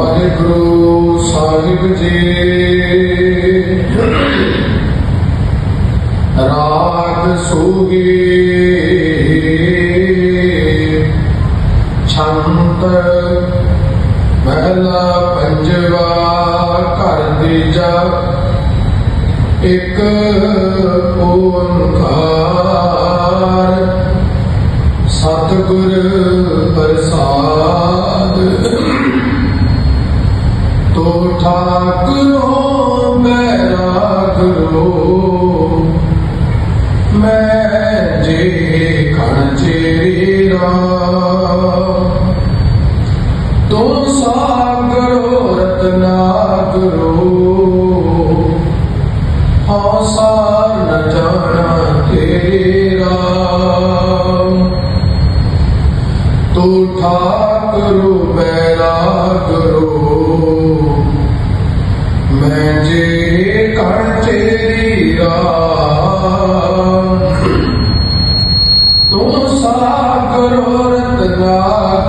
ਵਾਹਿਗੁਰੂ ਸਾਹਿਬ ਜੀ। ਰਾਗ ਸੂਗੀ। ਛੰਤ ਮਹਿਲਾ ਪੰਜਵਾ ਘਰ ਦੀਜਾ ਇੱਕ ਓੰਕਾਰ ਸਤਿਗੁਰ ਪ੍ਰਸਾਦ। ਤੋ ਠਾਕੁਰੋ, ਮੈਂ ਗੁਰੂ ਮੈਂ ਜੇ ਕਣ ਚੇਰਾ ਤੋ ਸਾਗਰੋ, ਰਤਨਾਗਰੋ। ਆਸਾਰ ਨ ਜਾਣਾ ਤੇਰਾ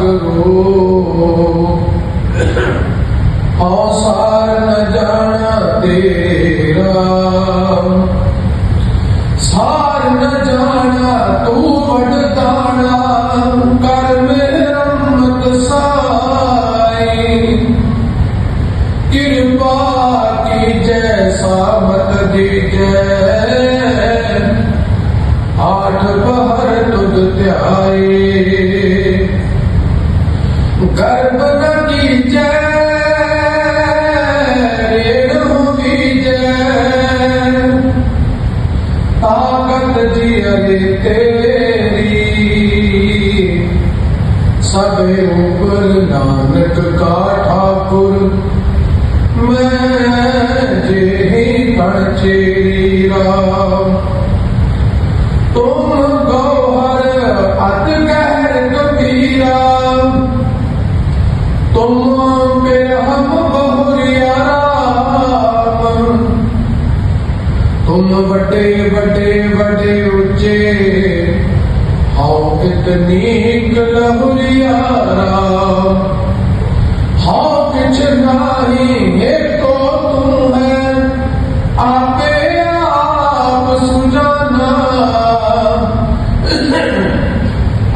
ਕਰੋ ਆਠ ਪਹਰ ਤੁਧ ਧਿਆਏ। ਗਰਬ ਨ ਕੀਜੈ ਰੇਣ ਹੋਵੀਜੈ ਤਾਕਤ ਜੀ ਅਰੇ ਤੇਰੀ ਸਭੇ ਉਪਰ ਨਾਨਕ ਕਾ ਠਾਕੁਰ, ਮੈਂ ਜਿਹੀ ਕਣ ਚੇਰੀ ਰਾਮ ਤੁਮ ਗੋਹਰ ਅਤ ਗਹਿਰ ਕਬੀਰਾ ਤੁਮ ਬਿਰਹਮ ਬਹੁਰੀਆ ਰਾਮ ਤੁਮ ਵੱਡੇ ਵੱਡੇ ਵੱਡੇ ਉੱਚੇ, ਹਉ ਕਿਤਨੀ ਗਲਹੁਰੀਆ ਰਾਮ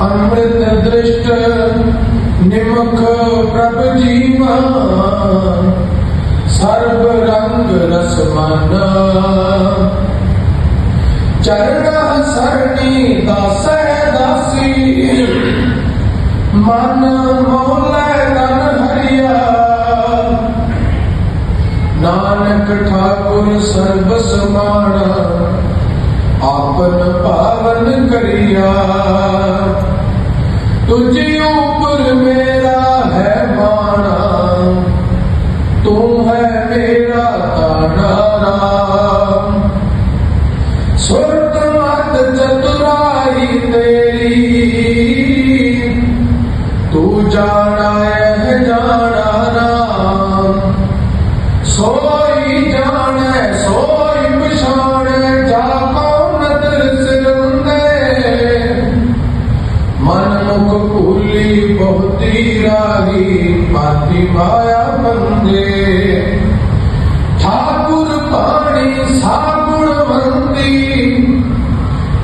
ਅੰਮ੍ਰਿਤ ਦ੍ਰਿਸ਼ਟ ਨਿਮਖ ਪ੍ਰਭ ਜੀਵਾ, ਸਰਬ ਰੰਗ ਰਸ ਮਨ। ਚਰਨ ਸਰਣੀ ਦਾਸੈ ਦਾਸੀ, ਮਨ ਮੋਲੇ ਤਨ ਹਰਿਆ। ਨਾਨਕ ਠਾਕੁਰ ਸਰਬ ਸਮਾਣਾ, ਆਪਨ ਪਾਵਨ ਕਰਿਆ। ਤੁਝੇ ਉਪਰ ਮੇਰਾ ਹੈ ਮਾਣਾ ਤੂੰ ਹੈ ਮੇਰਾ ਤਾਣਾ ਰਾਮ ਸੁਰਤ ਮਤ ਚਤੁਰਾਈ ਤੇਰੀ ਤੂੰ ਜਾਣਾ ਹੈ ਜਾਣਾ ਨਾਮ ਸੋਈ ਜਾ ਬਹੁਤੀ ਪਾਤੀ ਮਾਇਆ ਬੰਦੇ। ਠਾਕੁਰ ਪਾਣੀ ਸਾਗੁਣਵੰਤੀ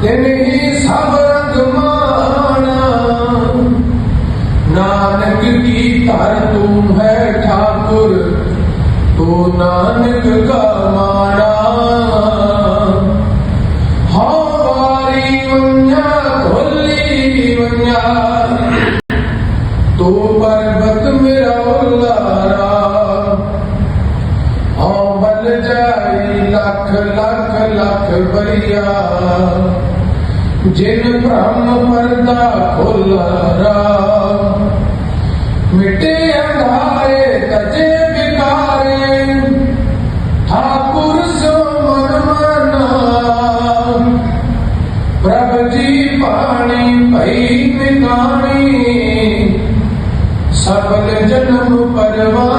ਤਿਨਹੀ ਸਭ ਬਰੀਆ। ਜਿਨ ਬ੍ਰਹਮ ਪਰਦਾ ਖੋਲਾਰਾ। ਮਿਟੇ ਅੰਧਾਰੇ, ਤਜੇ ਵਿਕਾਰੇ। ਠਾਕੁਰ ਸੋ ਮਨ। ਮਨਾ ਪ੍ਰਭ ਜੀ ਪਾਣੀ ਭਈ ਨਿਗਾਣੀ ਸਫਲ ਜਨਮ ਪਰਵਾਨਾ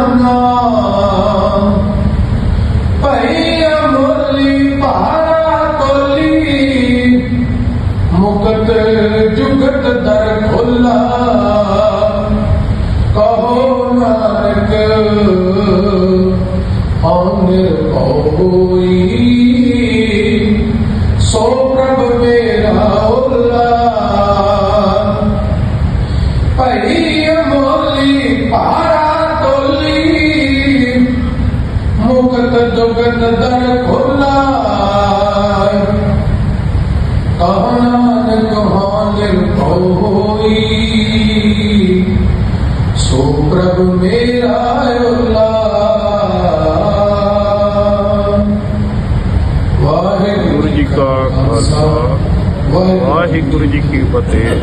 ਵਾਹਿਗੁਰੂ ਜੀ ਕੀ ਫਤਿਹ।